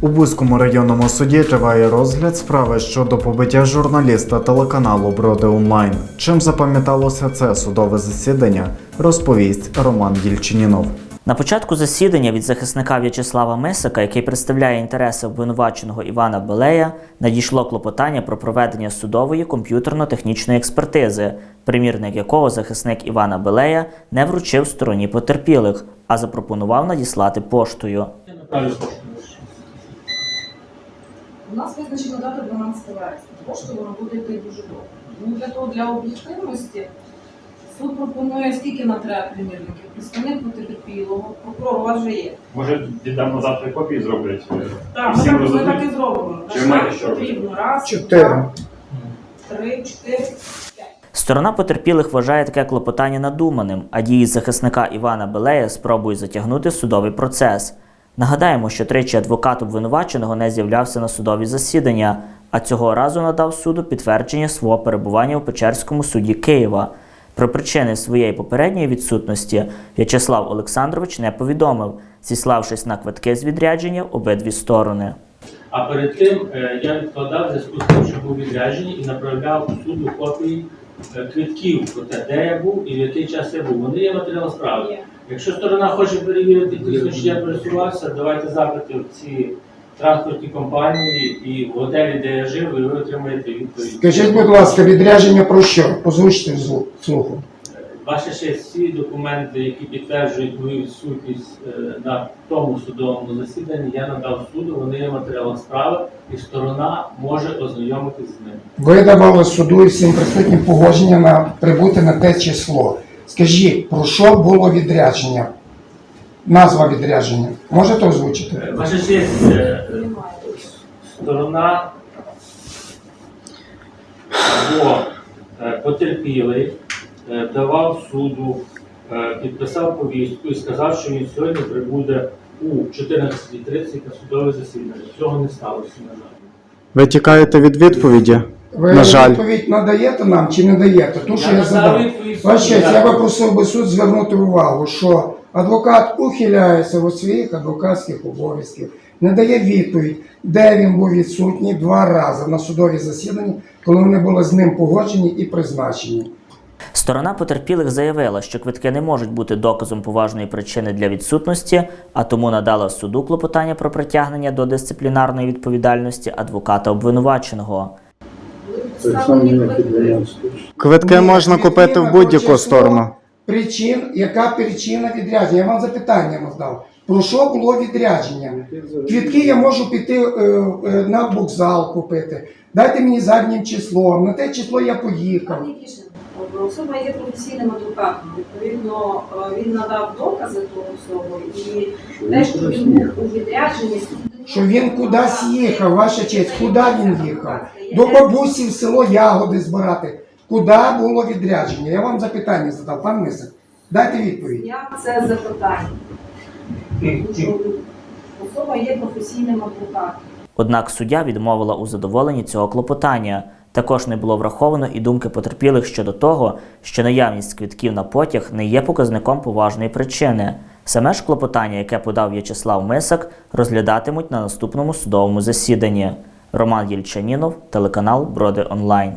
У Бузькому районному суді триває розгляд справи щодо побиття журналіста телеканалу Броди Онлайн. Чим запам'яталося це судове засідання, розповість Роман Єльчинінов. На початку засідання від захисника В'ячеслава Мисика, який представляє інтереси обвинуваченого Івана Белея, надійшло клопотання про проведення судової комп'ютерно-технічної експертизи, примірник якого захисник Івана Белея не вручив стороні потерпілих, а запропонував надіслати поштою. У нас визначена дата 12 вересня. Поштою воно буде йти дуже довго. Ну, для того, для об'єктивності, суд пропонує скільки на треба примірників. Представник потерпілого, прокурор у вас вже є. Може, віддамо завтра копії зроблять? Так, ми Всім так, ми так і зробимо. Чи маєте акт що потрібно. Раз, Чотири. два, три, чотири. Сторона потерпілих вважає таке клопотання надуманим, а дії захисника Івана Белея спробують затягнути судовий процес. Нагадаємо, що тричі адвокат обвинуваченого не з'являвся на судові засідання, а цього разу надав суду підтвердження свого перебування у Печерському суді Києва. Про причини своєї попередньої відсутності В'ячеслав Олександрович не повідомив, зіславшись на квитки з відрядження в обидві сторони. А перед тим е, я відкладав зв'язку з тим, що був відряджений і направляв суду копії е, квитків про те, де я був і в який час я був. Вони є матеріал справи. Якщо сторона хоче перевірити дійсно, чи я пересувався, давайте запити в ці транспортні компанії і в готелі, де я жив, і ви отримаєте відповідь. Скажіть, будь ласка, відрядження про що? Озвучте взу- вслуху. Ваші ще всі документи, які підтверджують мою відсутність е, на тому судовому засіданні, я надав суду, вони є матеріалом справи, і сторона може ознайомитись з ними. Ви давали суду і всім присутнім погодження на прибути на те число. Скажіть, про що було відрядження? Назва відрядження. Можете озвучити? Е, Ваша честь, е, сторона або е, потерпілий е, давав суду, е, підписав повістку і сказав, що він сьогодні прибуде у 14.30 на судове засідання. Цього не сталося, на жаль. Ви тікаєте від відповіді? Ви На жаль. відповідь надаєте нам чи не даєте? Ту, що я, задав. честь, я би просив би суд звернути увагу, що адвокат ухиляється від своїх адвокатських обов'язків, не дає відповідь, де він був відсутній два рази на судові засіданні, коли вони були з ним погоджені і призначені. Сторона потерпілих заявила, що квитки не можуть бути доказом поважної причини для відсутності, а тому надала суду клопотання про притягнення до дисциплінарної відповідальності адвоката обвинуваченого. Квитки. Квитки Ні, можна квитки купити в будь-яку сторону. Причин, яка причина відрядження? Я вам запитання надав. Про що було відрядження? Квітки я можу піти е, е, на вокзал купити. Дайте мені заднім числом. На те число я поїхав. Кішин, особа є професійним адвокатом. Відповідно, е, він надав докази того всього і те, що він був у відрядженні, Що він кудись їхав, ваша честь, куди він їхав? До бабусі в село ягоди збирати. Куди було відрядження? Я вам запитання задав, пан Мисик. Дайте відповідь. Я це запитання. Особа є професійним адвокатом. Однак суддя відмовила у задоволенні цього клопотання. Також не було враховано і думки потерпілих щодо того, що наявність квитків на потяг не є показником поважної причини. Саме ж клопотання, яке подав В'ячеслав Мисак, розглядатимуть на наступному судовому засіданні. Роман Єльчанінов, телеканал Броди Онлайн.